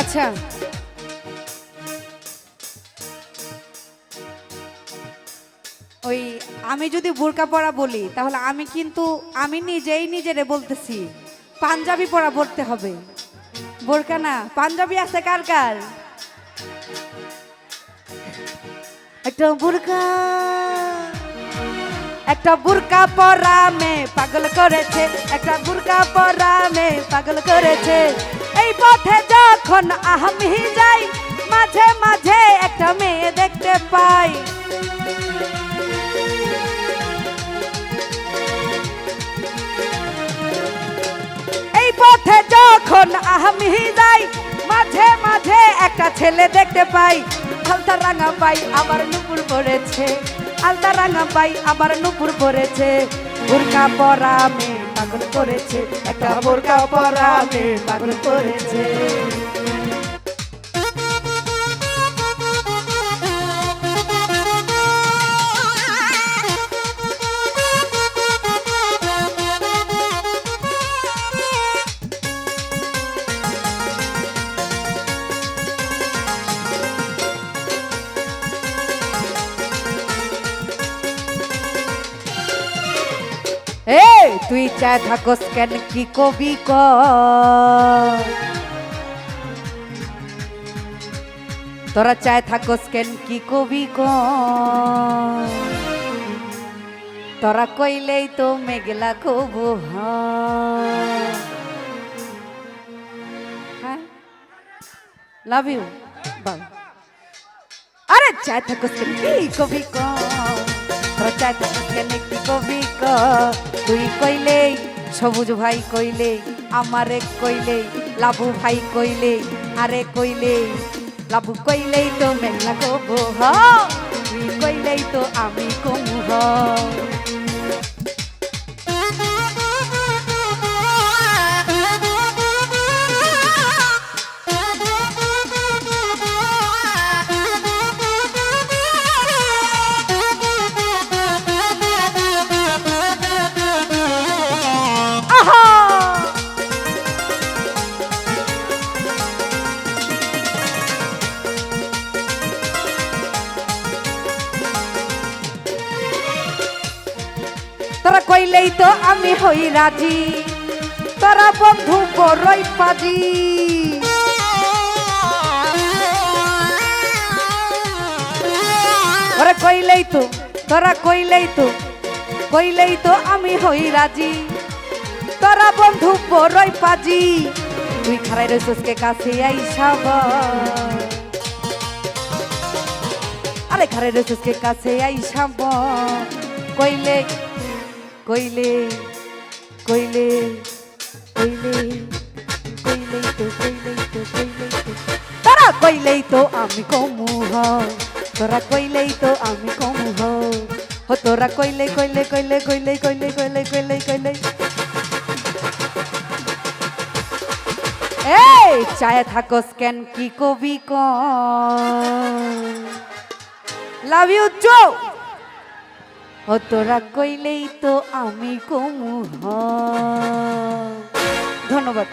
আচ্ছা। ওই আমি যদি বোরকা পরা বলি, তাহলে আমি কিন্তু, আমি নিজেই নিজেরে বলতেছি, পাঞ্জাবি পরা পড়তে হবে। বোরকা না, পাঞ্জাবি আছে কার কার? একটা বোরকা। একটা বুরকা পরা মে পাগল করেছে, একটা বুরকা পরা মে পাগল করেছে। এই পথে যখন আমি যাই, মাঝে মাঝে একটা মেয়ে দেখতে পাই। এই পথে যখন আমি যাই, মাঝে মাঝে একটা ছেলে দেখতে পাই। আলতা রাঙা পাই, আবার নুপুর পড়েছে আলতা রাঙা পাই, আবার নুপুর পড়েছে বোরকা পরা মে পাগল করেছে একটা বোরকা পরা মেয়ে পাগল করেছে। তুই চায় থাকস কেন কি কবি ক তোরা চায় থাকস কেন কি কবি ক তোরা কইলেই তো মেঘলা হ্যাঁ। লাভ ইউ বাই আরে চায় থাকস কেন কি কবি ক তোরা চায় থাকস কেন কি কবি ক তুই কইলে, সবুজ ভাই কইলে, আমারে কইলে লাভু ভাই কইলে, আরে কইলে। লাভু কইলেই তো মেঘলা কব তুই কইলেই তো আমি কমু হ তোরা কইলেই তো আমি হই রাজি। তোরা বন্ধু বড়ই পাজি। তোরা কইলেই তো, তোরা কইলেই তো কইলেই তো আমি হই রাজি। তোরা বন্ধু বড়ই পাজি। তুই খারাই রইসকে কাছে আইসাব আরে খারাই রইসকে কাছে আইসাব কইলে কইলে কইলে কইলে, কইলেই তো কইলেই তো কইলেই তো। তোরা কইলেই তো আমি কমু তোরা কইলেই তো আমি কমু হ। তোরা কইলে কইলে কইলে কইলে কইলে কইলে কইলে কইলে। এই, চায় থাকস কেন, কি কবি ক লাভ ইউ চো ও তোরা কইলেই তো আমি কমু ধন্যবাদ।